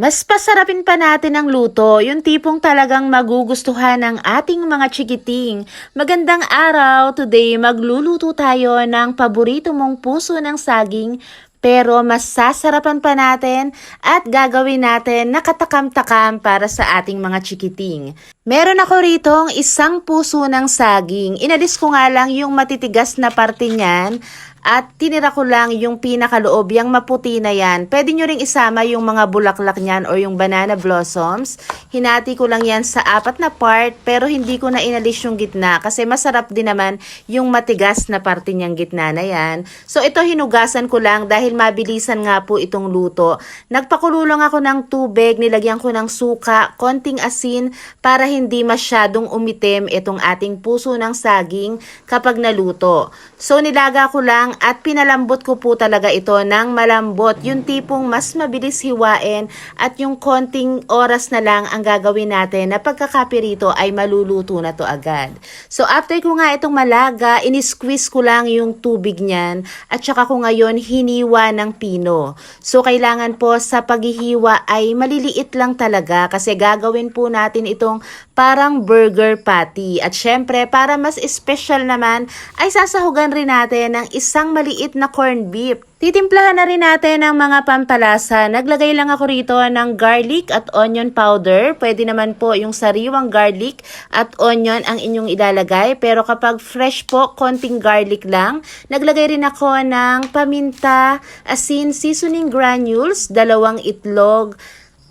Mas pasarapin pa natin ang luto, yung tipong talagang magugustuhan ng ating mga chikiting. Magandang araw! Today magluluto tayo ng paborito mong puso ng saging pero mas sasarapan pa natin at gagawin natin nakatakam-takam para sa ating mga chikiting. Meron ako ritong isang puso ng saging. Inalis ko nga lang yung matitigas na parte niyan at tinira ko lang yung pinakaloob, yung maputi na yan. Pwede nyo ring isama yung mga bulaklak niyan or yung banana blossoms. Hinati ko lang yan sa apat na part pero hindi ko na inalis yung gitna kasi masarap din naman yung matigas na parte niyang gitna na yan. So ito hinugasan ko lang dahil mabilisan nga po itong luto. Nagpakululong ako ng tubig, nilagyan ko ng suka, konting asin para hindi masyadong umitim itong ating puso ng saging kapag naluto. So nilaga ko lang at pinalambot ko po talaga ito ng malambot. Yung tipong mas mabilis hiwain at yung konting oras na lang ang gagawin natin na pagkakapirito ay maluluto na to agad. So after ko nga itong malaga, inisqueeze ko lang yung tubig niyan at saka ko ngayon hiniwa ng pino. So kailangan po sa paghihiwa ay maliliit lang talaga kasi gagawin po natin itong parang burger patty. At syempre para mas special naman ay sasahugan rin natin ng isang maliit na corned beef. Titimplahan na rin natin ng mga pampalasa. Naglagay lang ako rito ng garlic at onion powder. Pwede naman po yung sariwang garlic at onion ang inyong ilalagay. Pero kapag fresh po, konting garlic lang. Naglagay rin ako ng paminta, asin, seasoning granules, dalawang itlog,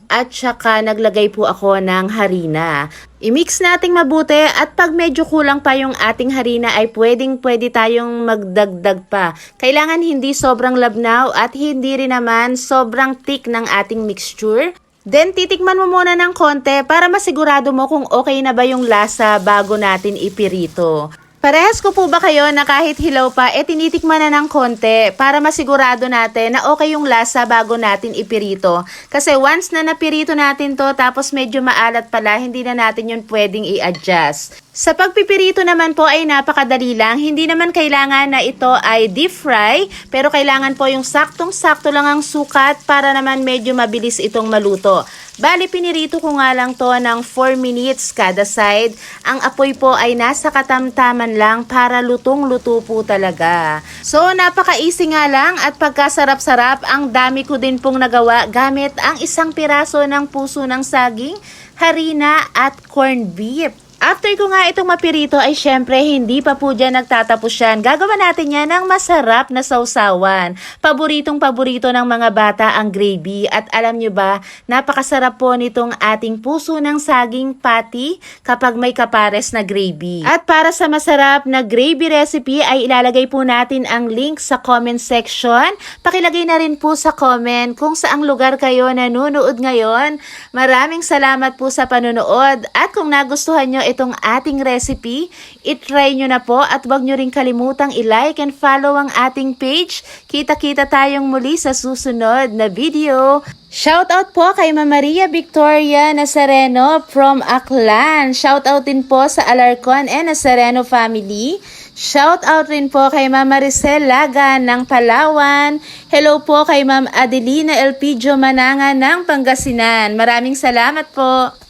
at saka naglagay po ako ng harina. I-mix nating mabuti at pag medyo kulang pa yung ating harina ay pwedeng pwede tayong magdagdag pa. Kailangan hindi sobrang labnaw at hindi rin naman sobrang thick ng ating mixture. Then titikman mo muna ng konti para masigurado mo kung okay na ba yung lasa bago natin ipirito. Parehas ko po ba kayo na kahit hilaw pa, eh tinitikman na ng konti para masigurado natin na okay yung lasa bago natin ipirito. Kasi once na napirito natin to tapos medyo maalat pala, hindi na natin yun pwedeng i-adjust. Sa pagpipirito naman po ay napakadali lang. Hindi naman kailangan na ito ay deep fry, pero kailangan po yung saktong-sakto lang ang sukat para naman medyo mabilis itong maluto. Bali, pinirito ko nga lang to ng 4 minutes kada side. Ang apoy po ay nasa katamtaman lang para lutong-luto po talaga. So, napaka-easy nga lang at pagkasarap-sarap, ang dami ko din pong nagawa gamit ang isang piraso ng puso ng saging, harina at corned beef. After ko nga itong mapirito ay syempre hindi pa po dyan nagtatapos yan. Gagawa natin yan ng masarap na sausawan. Paboritong paborito ng mga bata ang gravy. At alam nyo ba, napakasarap po nitong ating puso ng saging patty kapag may kapares na gravy. At para sa masarap na gravy recipe ay ilalagay po natin ang link sa comment section. Pakilagay na rin po sa comment kung saang lugar kayo nanonood ngayon. Maraming salamat po sa panonood. At kung nagustuhan nyo itong ating recipe, itry nyo na po at huwag nyo rin kalimutang i-like and follow ang ating page. Kita-kita tayong muli sa susunod na video. Shoutout po kay Ma Maria Victoria Nazareno from Aklan. Shoutout din po sa Alarcon and Nazareno family. Shoutout rin po kay Ma'am Maricel Laga ng Palawan. Hello po kay Ma'am Adelina Elpidio Mananga ng Pangasinan. Maraming salamat po.